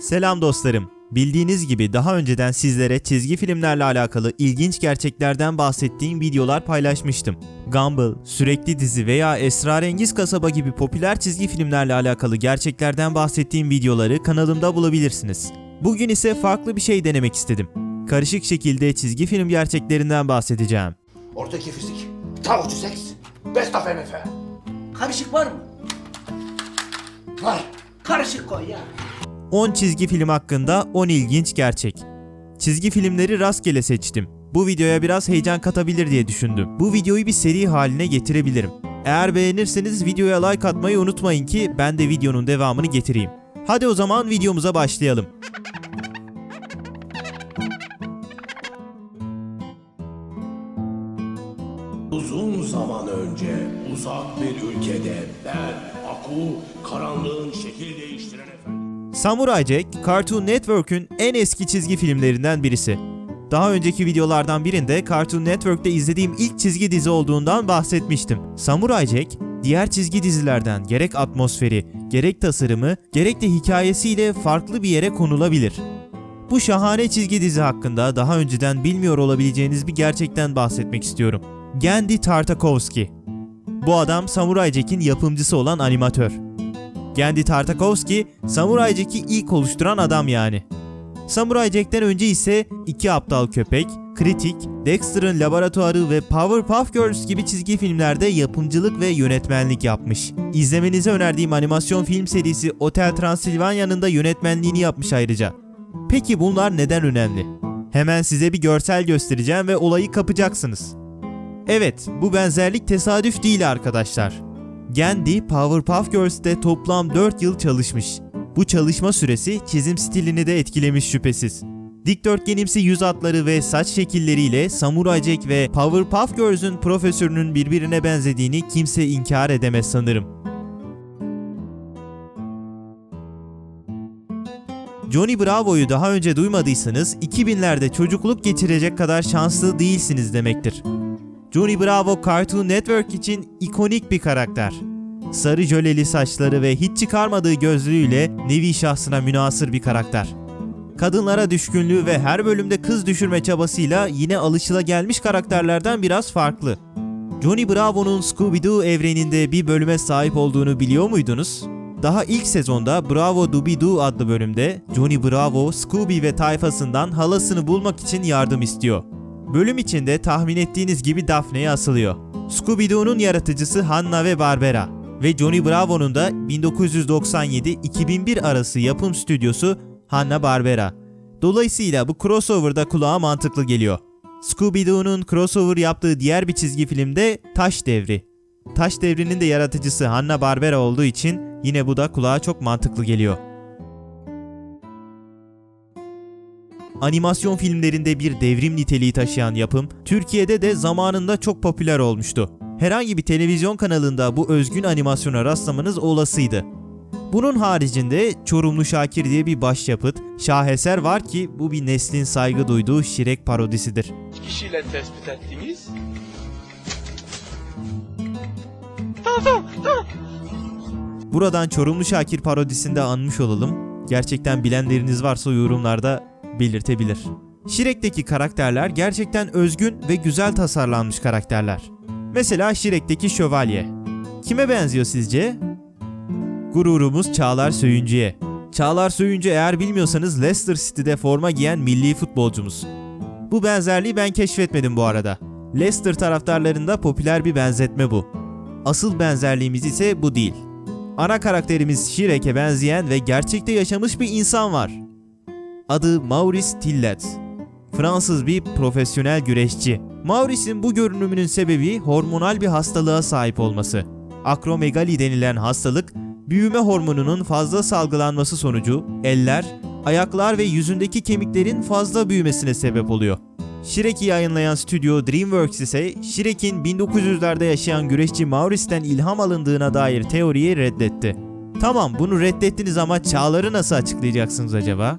Selam dostlarım. Bildiğiniz gibi daha önceden sizlere çizgi filmlerle alakalı ilginç gerçeklerden bahsettiğim videolar paylaşmıştım. Gumball, Sürekli Dizi veya Esrarengiz Kasaba gibi popüler çizgi filmlerle alakalı gerçeklerden bahsettiğim videoları kanalımda bulabilirsiniz. Bugün ise farklı bir şey denemek istedim. Karışık şekilde çizgi film gerçeklerinden bahsedeceğim. Ortaki fizik. Tavukçu seks. Best of MF. Karışık var mı? Var. Karışık koy ya. 10 çizgi film hakkında 10 ilginç gerçek. Çizgi filmleri rastgele seçtim. Bu videoya biraz heyecan katabilir diye düşündüm. Bu videoyu bir seri haline getirebilirim. Eğer beğenirseniz videoya like atmayı unutmayın ki ben de videonun devamını getireyim. Hadi o zaman videomuza başlayalım. Uzun zaman önce uzak bir ülkede ben Aku karanlığın şekil değiştiren efendim. Samurai Jack, Cartoon Network'ün en eski çizgi filmlerinden birisi. Daha önceki videolardan birinde Cartoon Network'te izlediğim ilk çizgi dizi olduğundan bahsetmiştim. Samurai Jack, diğer çizgi dizilerden gerek atmosferi, gerek tasarımı, gerek de hikayesiyle farklı bir yere konulabilir. Bu şahane çizgi dizi hakkında daha önceden bilmiyor olabileceğiniz bir gerçekten bahsetmek istiyorum. Gandhi Tartakovsky. Bu adam Samurai Jack'in yapımcısı olan animatör. Gandhi Tartakovsky, Samurai Jack'i ilk oluşturan adam yani. Samurai Jack'ten önce ise iki Aptal Köpek, Kritik, Dexter'ın Laboratuvarı ve Powerpuff Girls gibi çizgi filmlerde yapımcılık ve yönetmenlik yapmış. İzlemenizi önerdiğim animasyon film serisi Hotel Transylvania'nın da yönetmenliğini yapmış ayrıca. Peki bunlar neden önemli? Hemen size bir görsel göstereceğim ve olayı kapacaksınız. Evet, bu benzerlik tesadüf değil arkadaşlar. Gandhi Powerpuff Girls'te toplam 4 yıl çalışmış. Bu çalışma süresi çizim stilini de etkilemiş şüphesiz. Dikdörtgenimsi yüz hatları ve saç şekilleriyle Samurai Jack ve Powerpuff Girls'ün profesörünün birbirine benzediğini kimse inkar edemez sanırım. Johnny Bravo'yu daha önce duymadıysanız 2000'lerde çocukluk geçirecek kadar şanslı değilsiniz demektir. Johnny Bravo Cartoon Network için ikonik bir karakter. Sarı jöleli saçları ve hiç çıkarmadığı gözlüğüyle nevi şahsına münasır bir karakter. Kadınlara düşkünlüğü ve her bölümde kız düşürme çabasıyla yine alışılagelmiş karakterlerden biraz farklı. Johnny Bravo'nun Scooby-Doo evreninde bir bölüme sahip olduğunu biliyor muydunuz? Daha ilk sezonda Bravo Doobie-Doo adlı bölümde Johnny Bravo, Scooby ve tayfasından halasını bulmak için yardım istiyor. Bölüm içinde tahmin ettiğiniz gibi Daphne'ye asılıyor. Scooby-Doo'nun yaratıcısı Hanna ve Barbera ve Johnny Bravo'nun da 1997-2001 arası yapım stüdyosu Hanna-Barbera. Dolayısıyla bu crossover'da kulağa mantıklı geliyor. Scooby-Doo'nun crossover yaptığı diğer bir çizgi filmde Taş Devri. Taş Devri'nin de yaratıcısı Hanna-Barbera olduğu için yine bu da kulağa çok mantıklı geliyor. Animasyon filmlerinde bir devrim niteliği taşıyan yapım, Türkiye'de de zamanında çok popüler olmuştu. Herhangi bir televizyon kanalında bu özgün animasyona rastlamanız olasıydı. Bunun haricinde Çorumlu Şakir diye bir başyapıt, şaheser var ki bu bir neslin saygı duyduğu Şirek parodisidir. kişiyle tespit ettiniz? Buradan Çorumlu Şakir parodisinde anmış olalım. Gerçekten bilenleriniz varsa yorumlarda belirtebilir. Shrek'teki karakterler gerçekten özgün ve güzel tasarlanmış karakterler. Mesela Shrek'teki şövalye. Kime benziyor sizce? Gururumuz Çağlar Söyüncü'ye. Çağlar Söyüncü eğer bilmiyorsanız Leicester City'de forma giyen milli futbolcumuz. Bu benzerliği ben keşfetmedim bu arada. Leicester taraftarlarında popüler bir benzetme bu. Asıl benzerliğimiz ise bu değil. Ana karakterimiz Shrek'e benzeyen ve gerçekte yaşamış bir insan var. Adı Maurice Tillet. Fransız bir profesyonel güreşçi. Maurice'in bu görünümünün sebebi hormonal bir hastalığa sahip olması. Akromegali denilen hastalık, büyüme hormonunun fazla salgılanması sonucu eller, ayaklar ve yüzündeki kemiklerin fazla büyümesine sebep oluyor. Shrek'i yayınlayan stüdyo DreamWorks ise Shrek'in 1900'lerde yaşayan güreşçi Maurice'den ilham alındığına dair teoriyi reddetti. Tamam bunu reddettiniz ama çağları nasıl açıklayacaksınız acaba?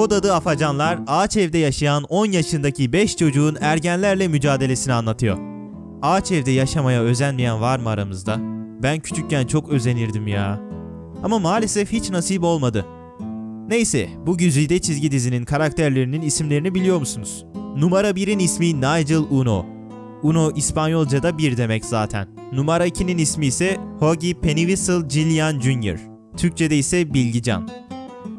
Kod adı Afacanlar, ağaç evde yaşayan 10 yaşındaki 5 çocuğun ergenlerle mücadelesini anlatıyor. Ağaç evde yaşamaya özenmeyen var mı aramızda? Ben küçükken çok özenirdim ya. Ama maalesef hiç nasip olmadı. Neyse, bu güzide çizgi dizinin karakterlerinin isimlerini biliyor musunuz? Numara 1'in ismi Nigel Uno. Uno İspanyolca'da bir demek zaten. Numara 2'nin ismi ise Hoggy Pennywhistle Gillian Jr. Türkçe'de ise Bilgican.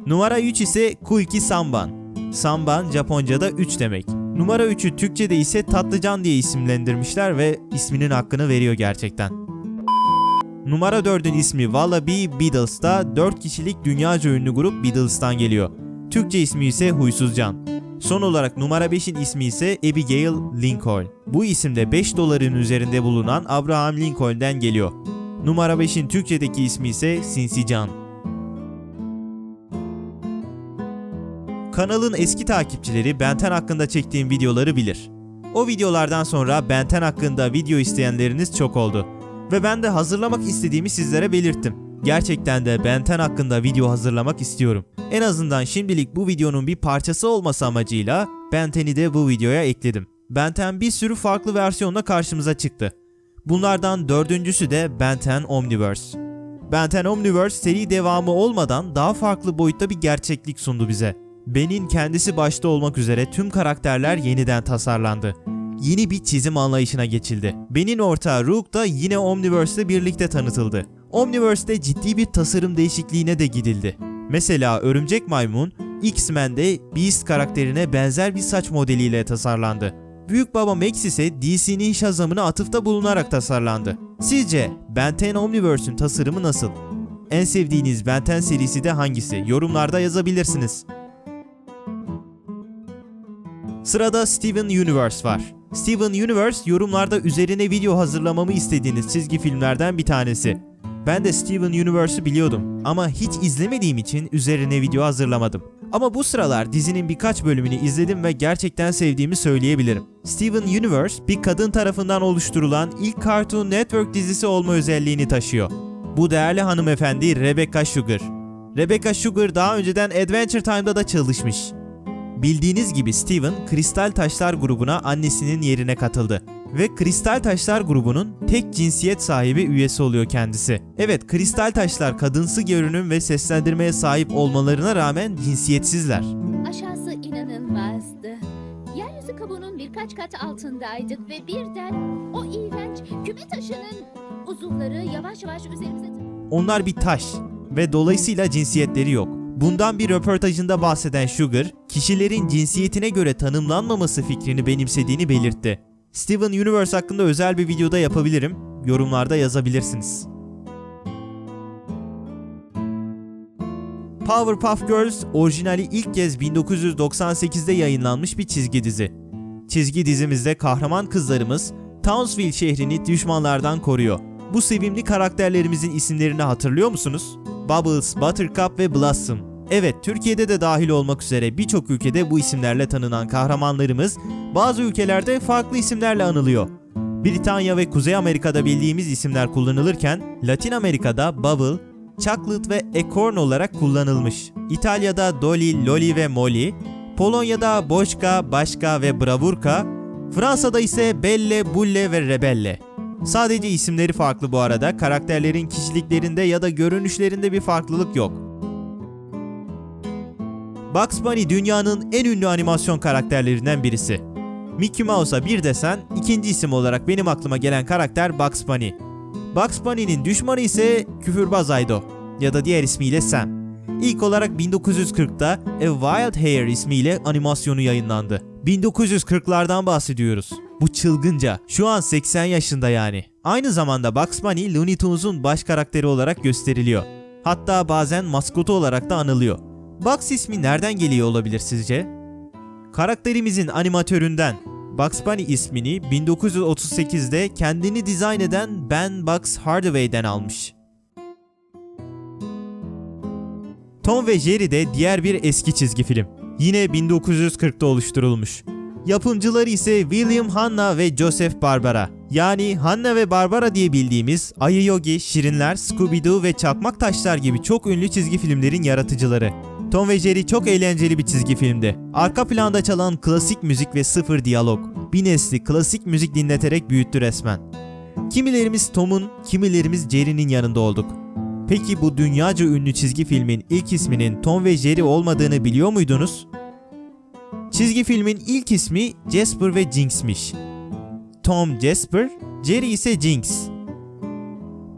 Numara 3 ise Kuiki Samban. Samban Japonca'da 3 demek. Numara 3'ü Türkçe'de ise Tatlıcan diye isimlendirmişler ve isminin hakkını veriyor gerçekten. Numara 4'ün ismi Wallaby Beatles'ta 4 kişilik dünyaca ünlü grup Beatles'tan geliyor. Türkçe ismi ise Huysuzcan. Son olarak numara 5'in ismi ise Abigail Lincoln. Bu isim de 5 doların üzerinde bulunan Abraham Lincoln'den geliyor. Numara 5'in Türkçedeki ismi ise Sinsican. Kanalın eski takipçileri Benten hakkında çektiğim videoları bilir. O videolardan sonra Benten hakkında video isteyenleriniz çok oldu. Ve ben de hazırlamak istediğimi sizlere belirttim. Gerçekten de Benten hakkında video hazırlamak istiyorum. En azından şimdilik bu videonun bir parçası olması amacıyla Benten'i de bu videoya ekledim. Benten bir sürü farklı versiyonla karşımıza çıktı. Bunlardan dördüncüsü de Benten Omniverse. Benten Omniverse seri devamı olmadan daha farklı boyutta bir gerçeklik sundu bize. Ben'in kendisi başta olmak üzere tüm karakterler yeniden tasarlandı. Yeni bir çizim anlayışına geçildi. Ben'in ortağı Rook da yine Omniverse ile birlikte tanıtıldı. Omniverse'de ciddi bir tasarım değişikliğine de gidildi. Mesela Örümcek Maymun, X-Men'de Beast karakterine benzer bir saç modeliyle tasarlandı. Büyük Baba Max ise DC'nin Shazam'ına atıfta bulunarak tasarlandı. Sizce Ben 10 Omniverse'ün tasarımı nasıl? En sevdiğiniz Ben 10 serisi de hangisi? Yorumlarda yazabilirsiniz. Sırada Steven Universe var. Steven Universe yorumlarda üzerine video hazırlamamı istediğiniz çizgi filmlerden bir tanesi. Ben de Steven Universe'ı biliyordum ama hiç izlemediğim için üzerine video hazırlamadım. Ama bu sıralar dizinin birkaç bölümünü izledim ve gerçekten sevdiğimi söyleyebilirim. Steven Universe bir kadın tarafından oluşturulan ilk Cartoon Network dizisi olma özelliğini taşıyor. Bu değerli hanımefendi Rebecca Sugar. Rebecca Sugar daha önceden Adventure Time'da da çalışmış. Bildiğiniz gibi Steven, Kristal Taşlar grubuna annesinin yerine katıldı. Ve Kristal Taşlar grubunun tek cinsiyet sahibi üyesi oluyor kendisi. Evet, Kristal Taşlar kadınsı görünüm ve seslendirmeye sahip olmalarına rağmen cinsiyetsizler. Aşağısı inanılmazdı. Yeryüzü kabuğunun birkaç kat altındaydık ve birden o iğrenç küme taşının uzuvları yavaş yavaş üzerimize... Onlar bir taş ve dolayısıyla cinsiyetleri yok. Bundan bir röportajında bahseden Sugar, kişilerin cinsiyetine göre tanımlanmaması fikrini benimsediğini belirtti. Steven Universe hakkında özel bir videoda yapabilirim. Yorumlarda yazabilirsiniz. Powerpuff Girls orijinali ilk kez 1998'de yayınlanmış bir çizgi dizi. Çizgi dizimizde kahraman kızlarımız Townsville şehrini düşmanlardan koruyor. Bu sevimli karakterlerimizin isimlerini hatırlıyor musunuz? Bubbles, Buttercup ve Blossom. Evet, Türkiye'de de dahil olmak üzere birçok ülkede bu isimlerle tanınan kahramanlarımız bazı ülkelerde farklı isimlerle anılıyor. Britanya ve Kuzey Amerika'da bildiğimiz isimler kullanılırken Latin Amerika'da Bubble, Chocolate ve Acorn olarak kullanılmış. İtalya'da Dolly, Loli ve Molly, Polonya'da Boşka, Başka ve Bravurka, Fransa'da ise Belle, Bulle ve Rebelle. Sadece isimleri farklı bu arada, karakterlerin kişiliklerinde ya da görünüşlerinde bir farklılık yok. Bugs Bunny dünyanın en ünlü animasyon karakterlerinden birisi. Mickey Mouse'a bir desen, ikinci isim olarak benim aklıma gelen karakter Bugs Bunny. Bugs Bunny'nin düşmanı ise Küfürbaz Aydo ya da diğer ismiyle Sam. İlk olarak 1940'da A Wild Hair ismiyle animasyonu yayınlandı. 1940'lardan bahsediyoruz. Bu çılgınca. Şu an 80 yaşında yani. Aynı zamanda Bugs Bunny Looney Tunes'un baş karakteri olarak gösteriliyor. Hatta bazen maskotu olarak da anılıyor. Bugs ismi nereden geliyor olabilir sizce? Karakterimizin animatöründen Bugs Bunny ismini 1938'de kendini dizayn eden Ben Bugs Hardaway'den almış. Tom ve Jerry de diğer bir eski çizgi film. Yine 1940'da oluşturulmuş. Yapımcıları ise William Hanna ve Joseph Barbara. Yani Hanna ve Barbara diye bildiğimiz Ayı Yogi, Şirinler, Scooby-Doo ve Çakmak Taşlar gibi çok ünlü çizgi filmlerin yaratıcıları. Tom ve Jerry çok eğlenceli bir çizgi filmdi. Arka planda çalan klasik müzik ve sıfır diyalog. Bir nesli klasik müzik dinleterek büyüttü resmen. Kimilerimiz Tom'un, kimilerimiz Jerry'nin yanında olduk. Peki bu dünyaca ünlü çizgi filmin ilk isminin Tom ve Jerry olmadığını biliyor muydunuz? Çizgi filmin ilk ismi Jasper ve Jinx'miş. Tom Jasper, Jerry ise Jinx.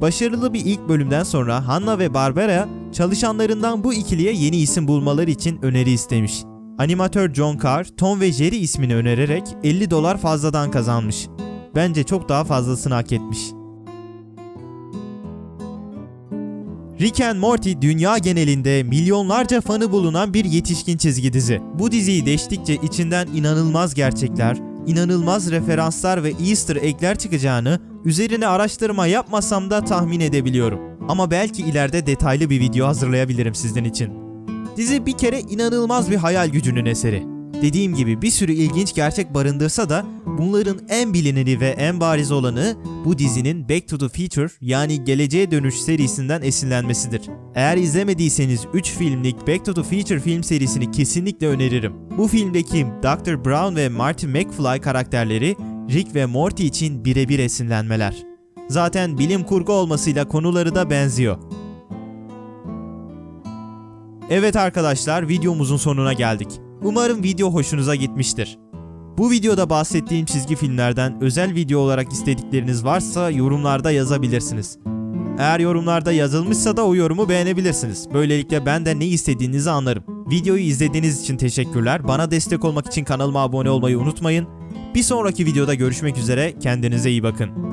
Başarılı bir ilk bölümden sonra Hanna ve Barbera çalışanlarından bu ikiliye yeni isim bulmaları için öneri istemiş. Animatör John Carr, Tom ve Jerry ismini önererek 50 dolar fazladan kazanmış. Bence çok daha fazlasını hak etmiş. Rick and Morty dünya genelinde milyonlarca fanı bulunan bir yetişkin çizgi dizi. Bu diziyi deştikçe içinden inanılmaz gerçekler, inanılmaz referanslar ve easter egg'ler çıkacağını üzerine araştırma yapmasam da tahmin edebiliyorum. Ama belki ileride detaylı bir video hazırlayabilirim sizin için. Dizi bir kere inanılmaz bir hayal gücünün eseri. Dediğim gibi bir sürü ilginç gerçek barındırsa da bunların en bilineni ve en bariz olanı bu dizinin Back to the Future yani Geleceğe Dönüş serisinden esinlenmesidir. Eğer izlemediyseniz 3 filmlik Back to the Future film serisini kesinlikle öneririm. Bu filmdeki Dr. Brown ve Marty McFly karakterleri Rick ve Morty için birebir esinlenmeler. Zaten bilim kurgu olmasıyla konuları da benziyor. Evet arkadaşlar videomuzun sonuna geldik. Umarım video hoşunuza gitmiştir. Bu videoda bahsettiğim çizgi filmlerden özel video olarak istedikleriniz varsa yorumlarda yazabilirsiniz. Eğer yorumlarda yazılmışsa da o yorumu beğenebilirsiniz. Böylelikle ben de ne istediğinizi anlarım. Videoyu izlediğiniz için teşekkürler. Bana destek olmak için kanalıma abone olmayı unutmayın. Bir sonraki videoda görüşmek üzere. Kendinize iyi bakın.